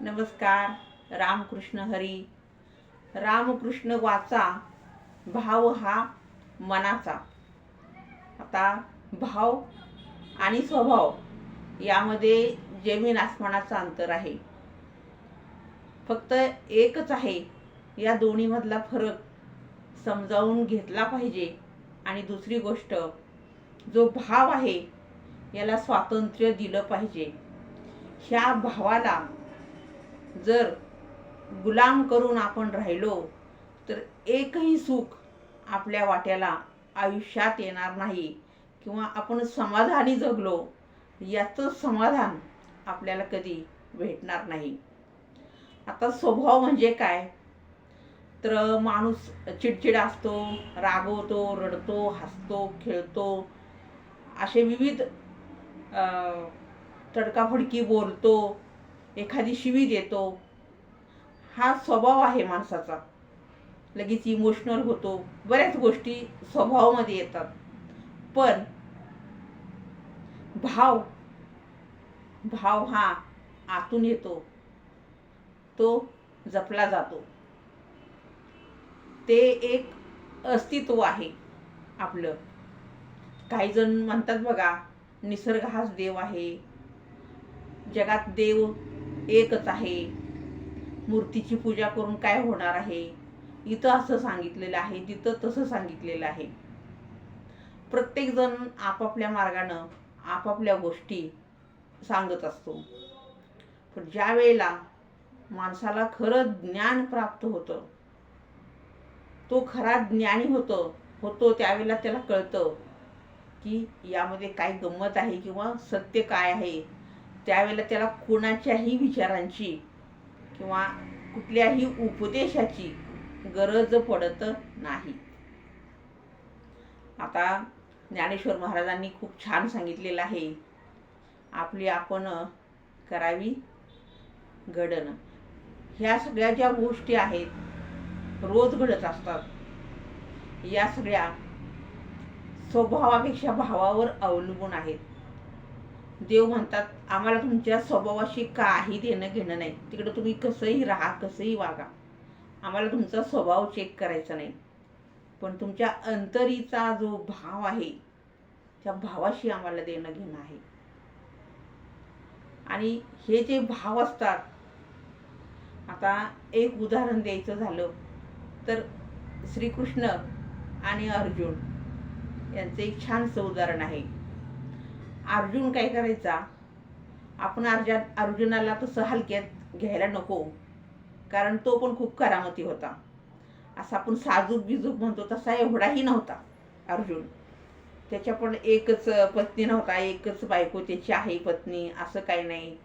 नमस्कार रामकृष्ण हरी. रामकृष्ण वाचा भाव हा मनाचा. आता भाव आणि स्वभाव यामध्ये जमीन आसमानाचं अंतर आहे. फक्त एकच आहे या दोन्हीमधला फरक समजावून घेतला पाहिजे. आणि दुसरी गोष्ट जो भाव आहे याला स्वातंत्र्य दिलं पाहिजे. ह्या भावाला जर गुलाम करून आपण राहिलो तर एकही सुख आपल्या वाट्याला आयुष्यात येणार नाही किंवा आपण समाधानी जगलो याचं समाधान आपल्याला कधी भेटणार नाही. आता स्वभाव म्हणजे काय? तर माणूस चिडचिड असतो रागवतो रडतो हसतो खेळतो असे विविध तडकाफडकी बोलतो एखादी शिवी देतो. हा स्वभाव आहे माणसाचा. लगेच इमोशनल होतो. बऱ्याच गोष्टी स्वभावामध्ये येतात. पण भाव भाव हा आतून येतो. तो जपला जातो. ते एक अस्तित्व आहे आपलं. काही जण म्हणतात बघा निसर्ग हाच देव आहे. जगात देव एकच आहे. मूर्तीची पूजा करून काय होणार आहे? इथं असं सांगितलेलं आहे तिथं तसं सांगितलेलं आहे. प्रत्येकजण आपापल्या मार्गानं आपापल्या गोष्टी सांगत असतो. पण ज्या वेळेला माणसाला खरं ज्ञान प्राप्त होतं तो खरा ज्ञानी होतो होतो त्यावेळेला त्याला कळतं की यामध्ये काय गंमत आहे किंवा सत्य काय आहे. त्यावेळेला त्याला कोणाच्याही विचारांची किंवा कुठल्याही उपदेशाची गरज पडत नाही. आता ज्ञानेश्वर महाराजांनी खूप छान सांगितलेलं आहे. आपली आपण करावी घडणं ह्या सगळ्या ज्या गोष्टी आहेत रोज घडत असतात. या सगळ्या स्वभावापेक्षा भावावर अवलंबून आहेत. देव म्हणतात आम्हाला तुमच्या स्वभावाशी काही देणं घेणं नाही. तिकडं तुम्ही कसंही राहा कसंही वागा. आम्हाला तुमचा स्वभाव चेक करायचा नाही. पण तुमच्या अंतरीचा जो भाव आहे त्या भावाशी आम्हाला देणं घेणं आहे. आणि हे जे भाव असतात आता एक उदाहरण द्यायचं झालं तर श्रीकृष्ण आणि अर्जुन यांचं एक छानसं उदाहरण आहे. अर्जुन काय करायचा? आपण अर्जा अर्जुनाला तसं हलक्यात घ्यायला नको कारण तो पण खूप करामती होता. असा आपण साजूक बिजूक म्हणतो तसा एवढाही नव्हता अर्जुन. त्याच्या पण एकच पत्नी नव्हता एकच बायको त्याची आहे पत्नी असं काही नाही.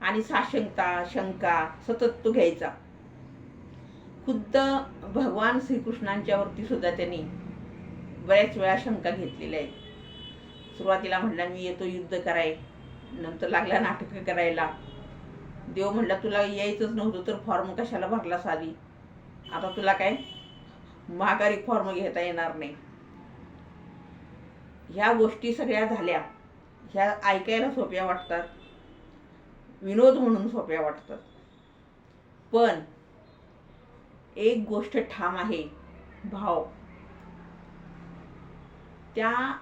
आणि साशंकता शंका सतत तो घ्यायचा. खुद्द भगवान श्रीकृष्णांच्यावरती सुद्धा त्यांनी बऱ्याच वेळा शंका घेतलेल्या आहेत. सुरुवातीला म्हणला मी येतो युद्ध कराय. नंतर लागला नाटकं करायला. देव म्हणला तुला यायचंच नव्हतं तर फॉर्म कशाला भरला साधी आता तुला काय? महागारी फॉर्म घेता येणार नाही. ह्या गोष्टी सगळ्या झाल्या. ह्या ऐकायला सोप्या वाटतात. विनोद म्हणून सोप्या वाटतात. पण एक गोष्ट ठाम आहे भाव. त्या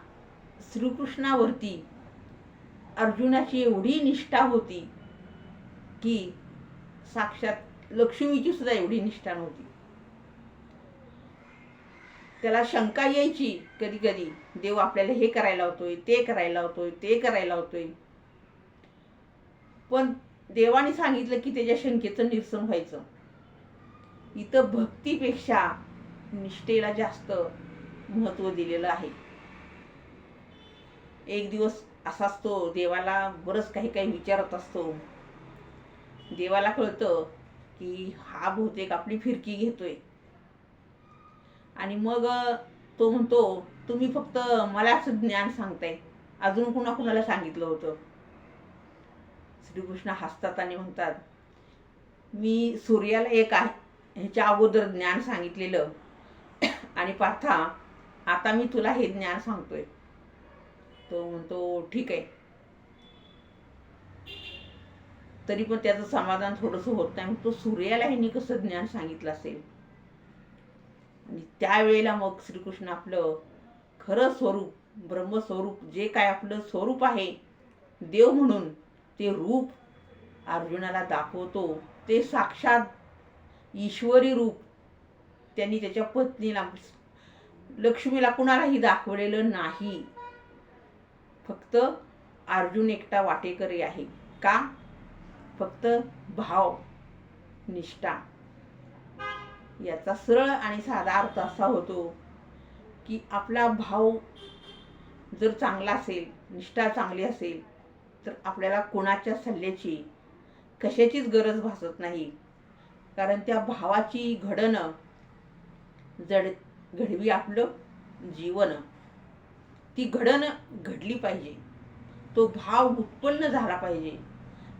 श्रीकृष्णावरती अर्जुनाची एवढी निष्ठा होती की साक्षात लक्ष्मीची सुद्धा एवढी निष्ठा नव्हती. त्याला शंका यायची कधी कधी देव आपल्याला हे करायला होतोय ते करायला होतोय ते करायला होतोय पण देवाने सांगितलं की त्याच्या शंकेचं निरसन व्हायचं. इथं भक्तीपेक्षा निष्ठेला जास्त महत्त्व दिलेलं आहे. एक दिवस असाच तो देवाला बरंच काही काही विचारत असतो. देवाला कळतं की हा बहुतेक आपली फिरकी घेतोय. आणि मग तो म्हणतो तुम्ही फक्त मलाच ज्ञान सांगताय. अजून कुणा कुणाला सांगितलं होतं? श्रीकृष्ण हसतात आणि म्हणतात मी सूर्याला एक आहे ह्याच्या अगोदर ज्ञान सांगितलेलं. आणि पार्था आता मी तुला हे ज्ञान सांगतोय. तो म्हणतो ठीक आहे. तरी पण त्याचं समाधान थोडंसं होत नाही. मग तो सूर्याला ह्यांनी कसं ज्ञान सांगितलं असेल? आणि त्यावेळेला मग श्रीकृष्ण आपलं खरं स्वरूप ब्रह्मस्वरूप जे काय आपलं स्वरूप आहे देव म्हणून ते रूप अर्जुनाला दाखवतो. ते साक्षात ईश्वरी रूप त्यांनी त्याच्या पत्नीला लक्ष्मीला कुणालाही दाखवलेलं नाही. फक्त अर्जुन एकटा वाटेकरी आहे. का? फक्त भाव निष्ठा. याचा सरळ आणि साधा अर्थ असा होतो की आपला भाव जर चांगला असेल निष्ठा चांगली असेल तर आपल्याला कोणाच्या सल्ल्याची कशाचीच गरज भासत नाही. कारण त्या भावाची घडणं जड घडवी आपलं जीवन. ती घडण घडली पाहिजे. तो भाव उत्पन्न झाला पाहिजे.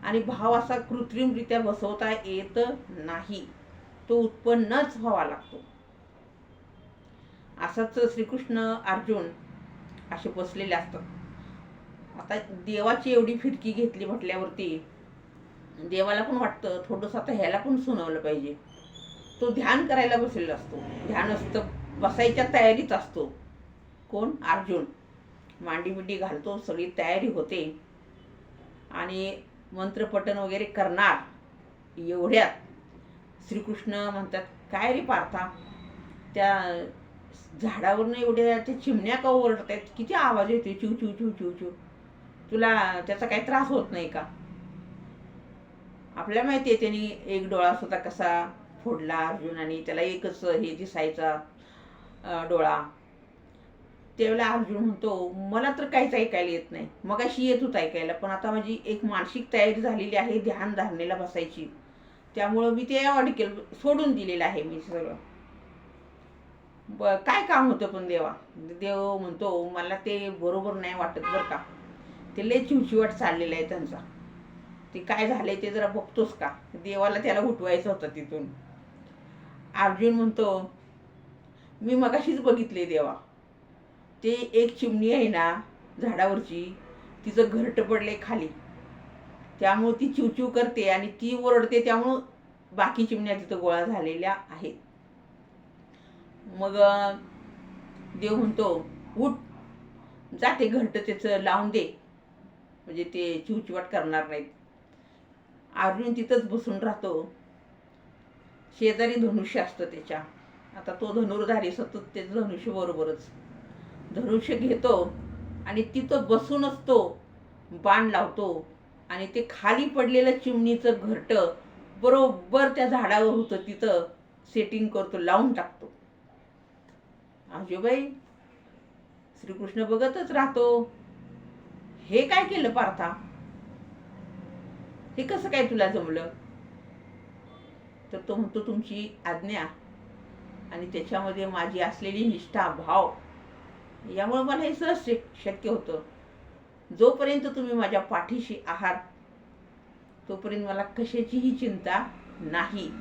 आणि भाव असा कृत्रिमरित्या बसवता येत नाही. तो उत्पन्नच व्हावा लागतो. असंच श्रीकृष्ण अर्जुन असे बसलेले असतात. आता देवाची एवढी फिरकी घेतली म्हटल्यावरती देवाला पण वाटतं थोडंसं आता ह्याला पण सुनावलं पाहिजे. तो ध्यान करायला बसलेला असतो. ध्यान असतं बसायच्या तयारीत असतो. कोण? अर्जुन. मांडी बिंडी घालतो सगळी तयारी होते. आणि मंत्रपठण वगैरे करणार एवढ्यात श्रीकृष्ण म्हणतात काय रे पार्था त्या झाडावरनं एवढ्या त्या चिमण्या का ओरडत आहेत किती आवाज येतो चिव चिव चिव चिव चिव तुला त्याचा काही त्रास होत नाही का? आपल्याला माहिती आहे त्यांनी एक डोळा स्वतः कसा फोडला अर्जुनाने त्याला एकच हे दिसायचा डोळा. त्यावेळेला अर्जुन म्हणतो मला तर काहीच ऐकायला येत नाही. मग अशी येत होत ऐकायला पण आता माझी एक मानसिक तयारी झालेली आहे ध्यान धारणेला बसायची. त्यामुळं मी ते अवॉइड केलं सोडून दिलेलं आहे मी सगळं. ब काय काम होतं पण देवा? देव म्हणतो मला ते बरोबर नाही वाटत बरं का. ते लय चिवचिवाट चाललेलं आहे त्यांचा. ते काय झालंय ते जरा बघतोस का? देवाला त्याला उठवायचं होतं तिथून. अर्जुन म्हणतो मी मगाशीच बघितले देवा. ते एक चिमणी आहे ना झाडावरची तिचं घरटं पडले खाली. त्यामुळं ती चिवचिव करते आणि ती ओरडते त्यामुळं बाकी चिमण्या तिथं गोळा झालेल्या आहेत. मग देव म्हणतो उठ जाते घरट त्याचं लावून दे. म्हणजे ते चिवचिवाट करणार नाहीत. अर्जुन तिथंच बसून राहतो. शेजारी धनुष्य असतं त्याच्या. आता तो धनुर्धारी सतत त्याचं धनुष्य बरोबरच. धनुष्य घेतो आणि तिथं बसूनच तो बाण लावतो आणि ते खाली पडलेलं चिमणीचं घरटं बरोबर त्या झाडावर होतं तिथं सेटिंग करतो लावून टाकतो. आजोबाई श्रीकृष्ण बघतच राहतो. हे काय केलं पार्था? हे कसं काय तुला जमलं? तर तो म्हणतो तुमची आज्ञा आणि त्याच्यामध्ये माझी असलेली निष्ठा भाव यामुळे मला हे सहज शक- शक्य होतं. जोपर्यंत तुम्ही माझ्या पाठीशी आहात तोपर्यंत मला कशाचीही चिंता नाही.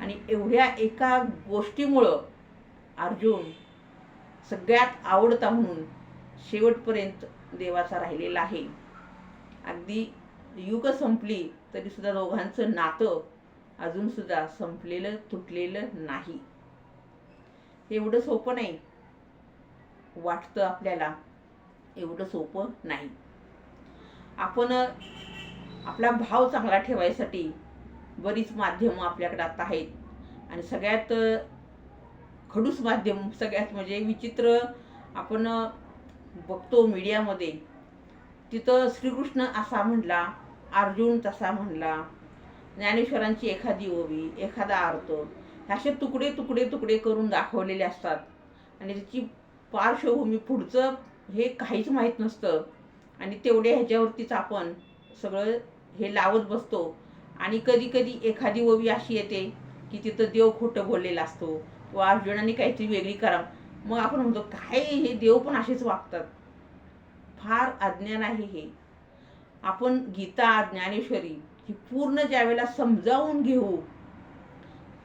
आणि एवढ्या एका गोष्टीमुळं अर्जुन सगळ्यात आवडता म्हणून शेवटपर्यंत देवाचा राहिलेला आहे. अगदी युग संपली तरीसुद्धा दोघांचं नातं अजूनसुद्धा संपलेलं तुटलेलं नाही. एवढं सोपं नाही. वाटतं आपल्याला एवढं सोपं नाही. आपण आपला भाव चांगला ठेवायसाठी बरीच माध्यमं आपल्याकडे आता आहेत. आणि सगळ्यात खडूस माध्यम सगळ्यात म्हणजे विचित्र आपण बघतो मीडियामध्ये. तिथं श्रीकृष्ण असा म्हणला अर्जुन तसा म्हणला ज्ञानेश्वरांची एखादी ओवी एखादा अर्थ असे तुकडे तुकडे तुकडे करून दाखवलेले असतात. आणि त्याची पार्श्वभूमी पुढचं हे काहीच माहीत नसतं. आणि तेवढ्या ह्याच्यावरतीच आपण सगळं हे लावत बसतो. आणि कधी कधी एखादी ओवी अशी येते की तिथं देव खोटं बोललेला असतो. किंवा अर्जुनाने काहीतरी वेगळी करा. मग आपण म्हणतो काय हे देव पण असेच वागतात. फार अज्ञान आहे हे. आपण गीता ज्ञानेश्वरी ही पूर्ण ज्यावेळेला समजावून घेऊ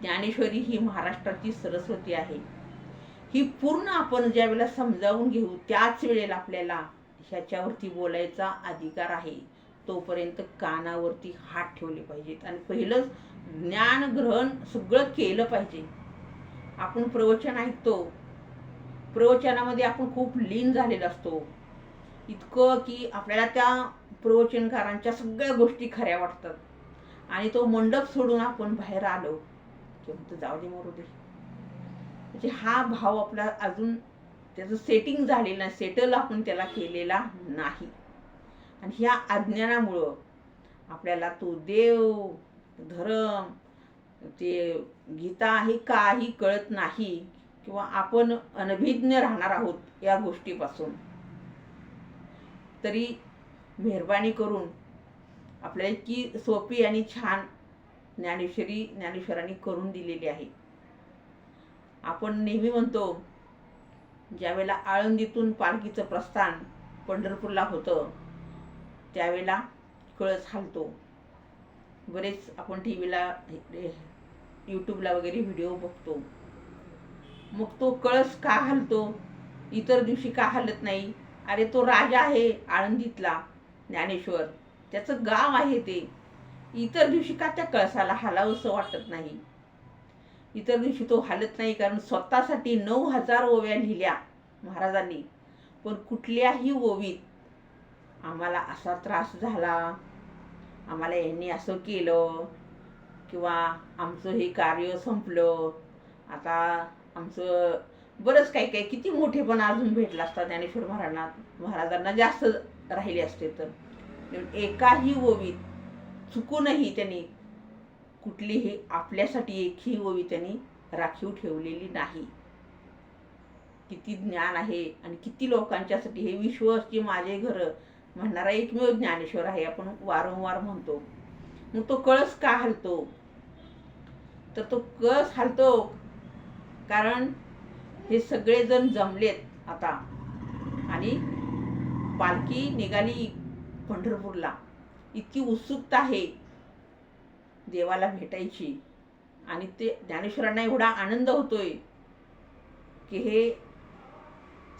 ज्ञानेश्वरी ही महाराष्ट्राची सरस्वती आहे. ही पूर्ण आपण ज्यावेळेला समजावून घेऊ त्याच वेळेला आपल्याला ह्याच्यावरती बोलायचा अधिकार आहे. तोपर्यंत कानावरती हात ठेवले पाहिजेत. आणि पहिलंच ज्ञान ग्रहण सगळं केलं पाहिजे. आपण प्रवचन ऐकतो. प्रवचनामध्ये आपण खूप लीन झालेलं असतो. इतकं की आपल्याला त्या प्रवचनकारांच्या सगळ्या गोष्टी खऱ्या वाटतात. आणि तो मंडप सोडून आपण बाहेर आलो. की जाऊ दे मरू दे. म्हणजे हा भाव आपला अजून त्याचं सेटिंग झालेलं नाही सेटल आपण त्याला केलेला नाही. आणि ह्या अज्ञानामुळं आपल्याला तो देव धर्म ते गीता हे काही कळत नाही किंवा आपण अनभिज्ञ राहणार आहोत या गोष्टीपासून. तरी मेहरबानी करून आपल्याला इतकी सोपी आणि छान ज्ञानेश्वरी ज्ञानेश्वरांनी करून दिलेली आहे. आपण नेहमी म्हणतो ज्यावेळेला आळंदीतून पालखीचं प्रस्थान पंढरपूरला होतं त्यावेळेला कळस हालतो. बरेच आपण टी व्हीला यूट्यूबला वगैरे व्हिडिओ बघतो. मग तो कळस का हलतो? इतर दिवशी का हलत नाही? अरे तो राजा आहे आळंदीतला ज्ञानेश्वर. त्याचं गाव आहे ते. इतर दिवशी का त्या कळसाला हलावंसं वाटत नाही? इतर दिवशी तो हालत नाही कारण स्वतःसाठी नऊ हजार ओव्या लिहिल्या महाराजांनी. पण कुठल्याही ओवीत आम्हाला असा त्रास झाला. आम्हाला यांनी असं केलं किंवा आमचं हे कार्य संपलं. आता आमचं बरंच काही काही किती मोठे पण अजून भेटला असता ज्ञानेश्वर महाराजांना महाराजांना जास्त राहिले असते तर. एकाही ओवीत चुकूनही त्यांनी कुठलीही आपल्यासाठी एकही ओवी त्यांनी राखीव ठेवलेली नाही. किती ज्ञान आहे आणि किती लोकांच्यासाठी हे विश्वची माझे घर म्हणणारा एकमेव ज्ञानेश्वर आहे आपण वारंवार म्हणतो. मग तो कळस का हलतो? तर तो कळस हलतो कारण हे सगळेजण जमलेत आता. आणि पालखी निघाली पंढरपूरला. इतकी उत्सुकता आहे. देवाला भेटायची. आणि ते ज्ञानेश्वरांना एवढा आनंद होतोय की हे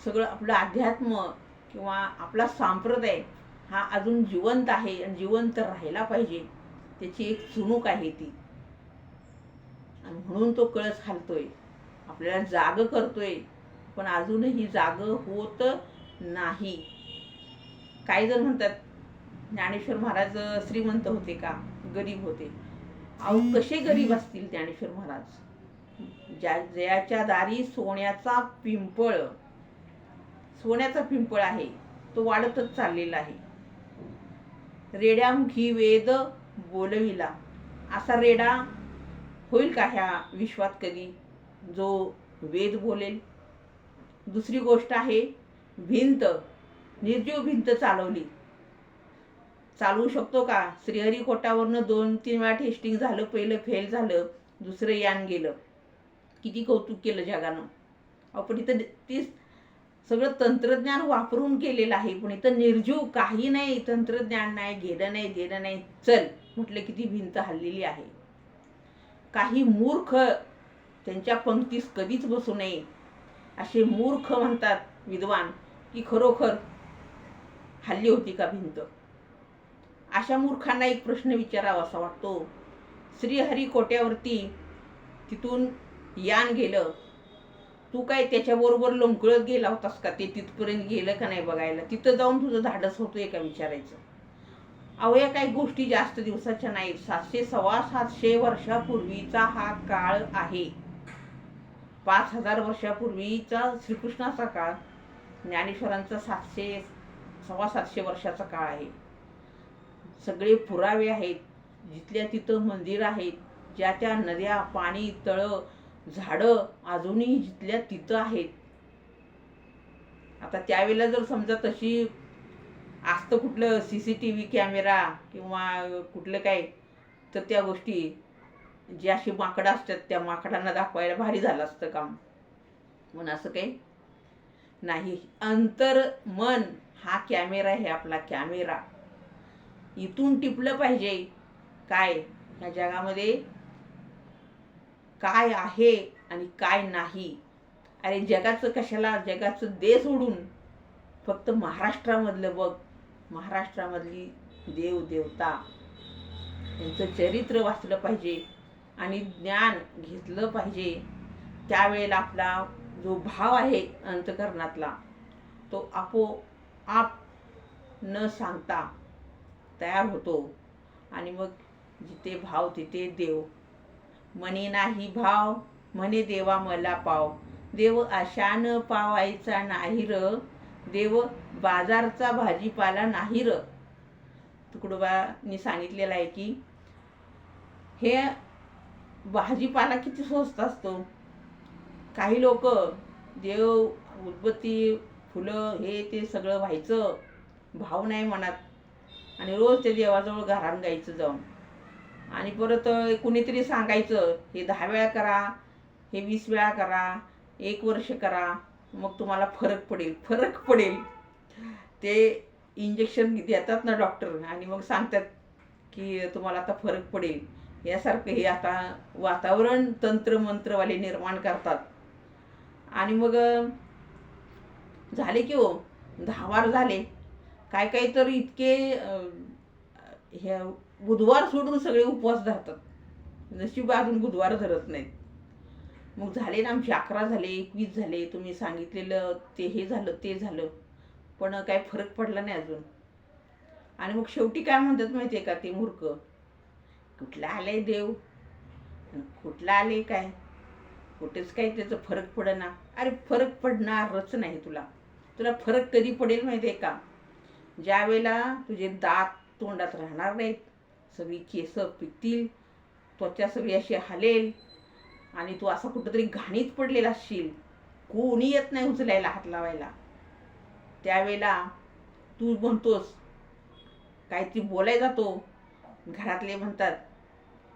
सगळं आपलं अध्यात्म किंवा आपला सांप्रदाय हा अजून जिवंत आहे आणि जिवंत राहायला पाहिजे. त्याची एक चुणूक आहे ती. आणि म्हणून तो कळस घालतोय आपल्याला जाग करतोय. पण अजूनही जाग होत नाही. काही जण म्हणतात ज्ञानेश्वर महाराज श्रीमंत होते का? गरीब होते. अहो कसे गरीब असतील ज्ञानेश्वर महाराज. ज्या जयाच्या दारी सोन्याचा पिंपळ सोन्याचा पिंपळ आहे तो वाढतच चाललेला आहे. रेड्यामुखी वेद बोलविला. असा रेडा होईल का ह्या विश्वात कधी? जो वेद बोलेल. दुसरी गोष्ट आहे भिंत निर्जीव भिंत चालवली. चालवू शकतो का? श्रीहरिकोटावरनं दोन तीन वेळा टेस्टिंग झालं पहिलं फेल झालं दुसरं यान गेलं. किती कौतुक केलं जगानं. आपण इथं ती सगळं तंत्रज्ञान वापरून केलेलं आहे. पण इथं निर्जीव काही नाही तंत्रज्ञान नाही घेणं नाही देणं नाही. चल म्हटलं किती भिंत हल्लेली आहे. काही मूर्ख त्यांच्या पंक्तीस कधीच बसू नये. असे मूर्ख म्हणतात विद्वान की खरोखर हल्ली होती का भिंत? अशा मूर्खांना एक प्रश्न विचारावा असा वाटतो. श्रीहरिकोट्यावरती तिथून यान गेलं. तू काय त्याच्याबरोबर लोंकळत गेला होतास का? ते तिथपर्यंत गेलं का नाही बघायला? तिथं जाऊन तुझं धाडस होतोय का विचारायचं. अहो या काही गोष्टी जास्त दिवसाच्या नाहीत. सातशे सव्वा सातशे वर्षापूर्वीचा हा काळ आहे. पाच हजार वर्षापूर्वीचा श्रीकृष्णाचा काळ. ज्ञानेश्वरांचा सातशे सव्वा सातशे वर्षाचा काळ आहे. सगळे पुरावे आहेत. जिथल्या तिथं मंदिर आहेत. ज्या त्या नद्या पाणी तळं झाडं अजूनही जिथल्या तिथं आहेत. आता त्यावेळेला जर समजा तशी असतं कुठलं C C T V camera किंवा कुठलं काय तर त्या गोष्टी जे अशी माकडं असतात त्या माकडांना दाखवायला भारी झालं असतं काम. म्हणून असं काही नाही. अंतर मन हा कॅमेरा आहे आपला कॅमेरा. इथून टिपलं पाहिजे. काय? ह्या जगामध्ये काय आहे आणि काय नाही? अरे जगाचं कशाला? जगाचं देश सोडून फक्त महाराष्ट्रामधलं बघ. महाराष्ट्रामधली देव देवता. यांचं चरित्र वाचलं पाहिजे आणि ज्ञान घेतलं पाहिजे. त्यावेळेला आपला जो भाव आहे अंतकरणातला तो आपोआप न सांगता तयार होतो. आणि मग जिथे भाव तिथे देव. म्हणे नाही भाव म्हणे देवा मला पाव. देव अशानं पावायचा नाही र. देव बाजारचा भाजीपाला नाही र. तुकडोबांनी सांगितलेलं आहे की हे भाजीपाला किती स्वस्त असतो. काही लोक देव उदबत्ती फुलं हे ते सगळं व्हायचं. भाव नाही मनात आणि रोज ते देवाजवळ घरान गायचं जाऊन. आणि परत कुणीतरी सांगायचं हे दहा वेळा करा हे वीस वेळा करा एक वर्ष करा मग तुम्हाला फरक पडेल फरक पडेल. ते इंजेक्शन देतात ना डॉक्टर आणि मग सांगतात की तुम्हाला आता फरक पडेल. यासारखं हे आता वातावरण तंत्रमंत्रवाले निर्माण करतात. आणि मग झाले की हो दहा वार झाले. काय काय तर इतके हे बुधवार सोडून सगळे उपवास धरतात नशीब अजून बुधवार धरत नाहीत. मग झाले ना आमचे अकरा झाले एकवीस झाले तुम्ही सांगितलेलं ते हे झालं ते झालं. पण काय फरक पडला नाही अजून. आणि मग शेवटी काय म्हणतात माहिती आहे का ते मूर्ख? कुठला आले देव? कुठला आले काय? कुठेच काही त्याचं फरक पडना. अरे फरक पडणारच नाही तुला. तुला फरक कधी पडेल माहिती आहे का? ज्या वेळेला तुझे दात तोंडात राहणार नाहीत सगळी केस पिकतील त्वचा सगळी अशी हलेल आणि तू असा कुठंतरी घाणीत पडलेला असशील कोणी येत नाही उचलायला हात लावायला. त्यावेळेला तू म्हणतोस काहीतरी बोलाय जातो. घरातले म्हणतात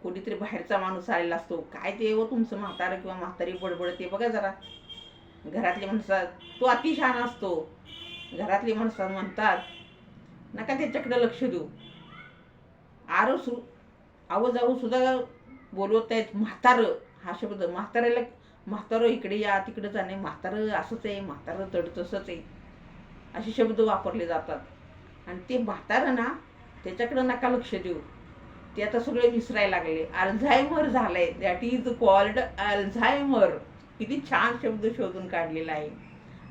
कोणीतरी बाहेरचा माणूस आलेला असतो. काय ते व तुमचं म्हातारं किंवा म्हातारी बडबड ते बघा जरा. घरातले म्हणतात तो अतिशहाणा असतो. घरातले माणसं म्हणतात नका त्याच्याकडे लक्ष देऊ. आरो सु आव जाऊ सुद्धा बोलवत आहेत म्हातारं हा शब्द. म्हाताऱ्याला म्हातारं इकडे या तिकडे जाणे म्हातारं असंच आहे म्हातारं तड तसंच आहे. असे शब्द वापरले जातात. आणि ते म्हातारं ना त्याच्याकडं नका लक्ष देऊ. ते आता सगळे विसरायला लागले. अल्झायमर झालंय. That is called Alzheimer. किती छान शब्द शोधून काढलेला आहे.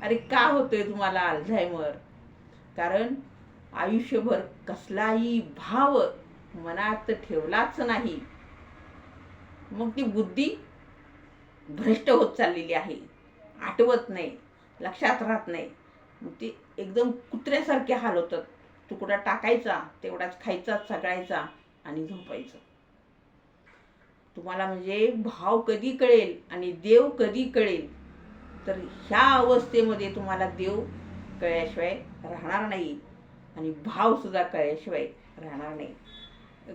अरे का होतोय तुम्हाला अल्झायमर? कारण आयुष्यभर कसलाही भाव मनात ठेवलाच नाही. मग ती बुद्धी भ्रष्ट होत चाललेली आहे. आठवत नाही लक्षात राहत नाही. ते ती एकदम कुत्र्यासारखे हाल होतात. तुकडा टाकायचा तेवढाच खायचा सगळायचा आणि झोपायचं. तुम्हाला म्हणजे भाव कधी कळेल आणि देव कधी कळेल तर ह्या अवस्थेमध्ये तुम्हाला देव कळल्याशिवाय राहणार नाही. आणि भावसुद्धा कळल्याशिवाय राहणार नाही.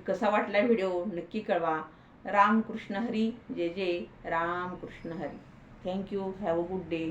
कसा वाटला व्हिडिओ नक्की कळवा. रामकृष्ण हरी जे जे Ramkrishna Hari. Thank you have a good day